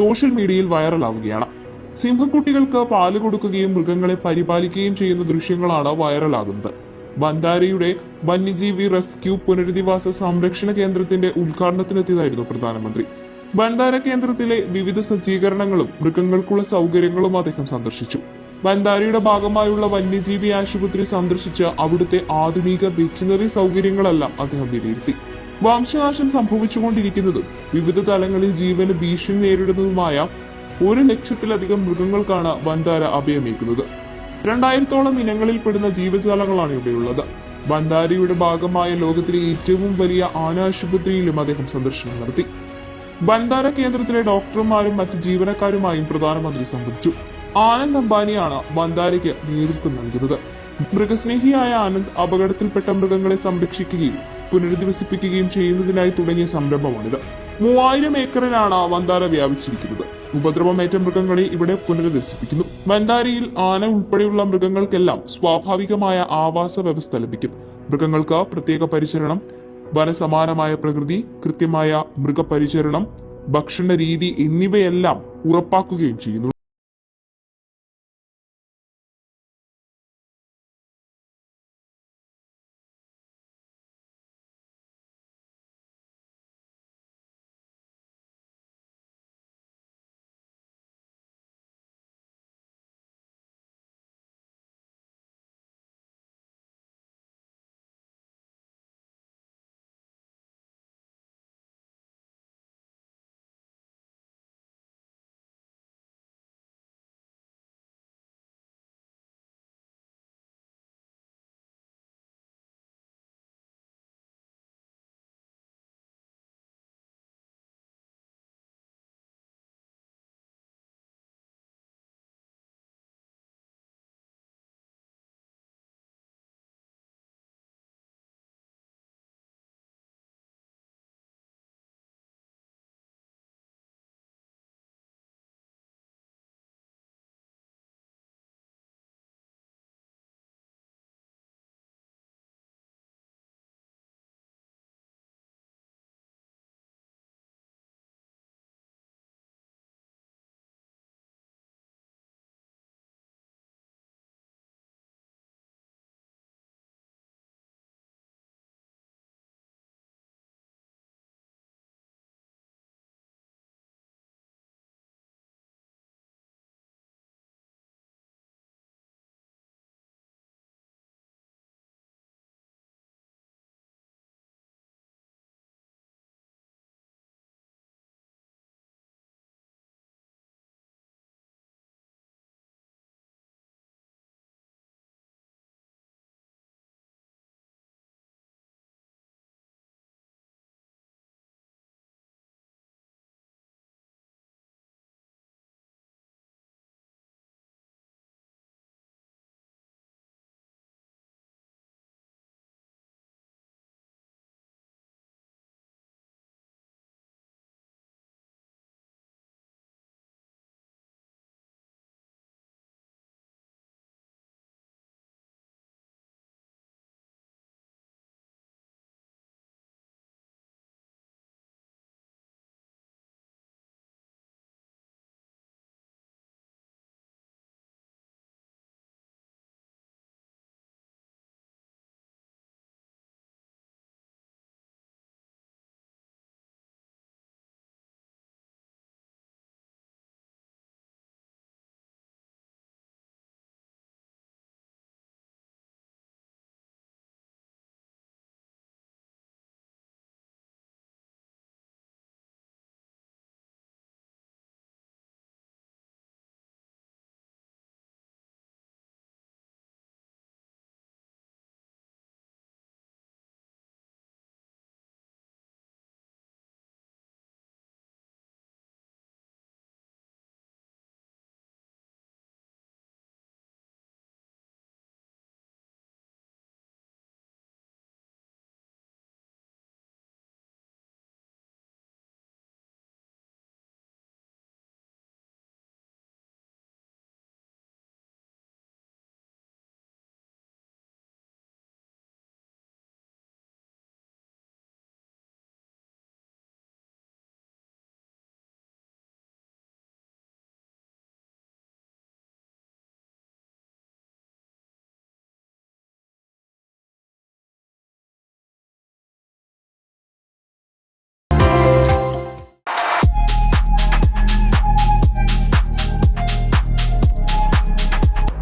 Social മീഡിയയിൽ വൈറലാവുകയാണ്. സിംഹക്കുട്ടികൾക്ക് പാൽ കൊടുക്കുകയും മൃഗങ്ങളെ പരിപാലിക്കുകയും ചെയ്യുന്ന ദൃശ്യങ്ങളാണ് വൈറലാകുന്നത്. ബന്ദാരയുടെ വന്യജീവി റെസ്ക്യൂ പുനരധിവാസ സംരക്ഷണ കേന്ദ്രത്തിന്റെ ഉദ്ഘാടനത്തിനെത്തിയതായിരുന്നു പ്രധാനമന്ത്രി. ബന്ദാര കേന്ദ്രത്തിലെ വിവിധ സജ്ജീകരണങ്ങളും മൃഗങ്ങൾക്കുള്ള സൗകര്യങ്ങളും അദ്ദേഹം സന്ദർശിച്ചു. ബന്ദാരയുടെ ഭാഗമായുള്ള വന്യജീവി ആശുപത്രി സന്ദർശിച്ച് അവിടുത്തെ ആധുനിക വെറ്റിനറി സൗകര്യങ്ങളെല്ലാം അദ്ദേഹം വിലയിരുത്തി. വംശനാശം സംഭവിച്ചുകൊണ്ടിരിക്കുന്നതും വിവിധ തലങ്ങളിൽ ജീവന് ഭീഷണി നേരിടുന്നതുമായ ഒരു ലക്ഷത്തിലധികം മൃഗങ്ങൾക്കാണ് വന്താര അഭയമേക്കുന്നത് രണ്ടായിരത്തോളം ഇനങ്ങളിൽ പെടുന്ന ജീവജാലങ്ങളാണ് ഇവിടെയുള്ളത്. ബന്ദാരയുടെ ഭാഗമായ ലോകത്തിലെ ഏറ്റവും വലിയ ആനാശുപത്രിയിലും അദ്ദേഹം സന്ദർശനം നടത്തി. ബന്ദാര കേന്ദ്രത്തിലെ ഡോക്ടർമാരും മറ്റ് ജീവനക്കാരുമായും പ്രധാനമന്ത്രി സംബന്ധിച്ചു. ആനന്ദ് അംബാനിയാണ് ബന്ദാരയ്ക്ക് നേതൃത്വം നൽകുന്നത്. മൃഗസ്നേഹിയായ ആനന്ദ് അപകടത്തിൽപ്പെട്ട മൃഗങ്ങളെ സംരക്ഷിക്കുകയും പുനരധിവസിപ്പിക്കുകയും ചെയ്യുന്നതിനായി തുടങ്ങിയ സംരംഭമാണിത്. മൂവായിരം ഏക്കറിലാണ് വന്താര വ്യാപിച്ചിരിക്കുന്നത്. ഉപദ്രവമേറ്റ മൃഗങ്ങളെ ഇവിടെ പുനരധിവസിപ്പിക്കുന്നു. വന്താരയിൽ ആന ഉൾപ്പെടെയുള്ള മൃഗങ്ങൾക്കെല്ലാം സ്വാഭാവികമായ ആവാസ വ്യവസ്ഥ ലഭിക്കും. മൃഗങ്ങൾക്ക് പ്രത്യേക പരിചരണം വനസമാനമായ പ്രകൃതി കൃത്യമായ മൃഗപരിചരണം ഭക്ഷണ രീതി എന്നിവയെല്ലാം ഉറപ്പാക്കുകയും ചെയ്യുന്നു.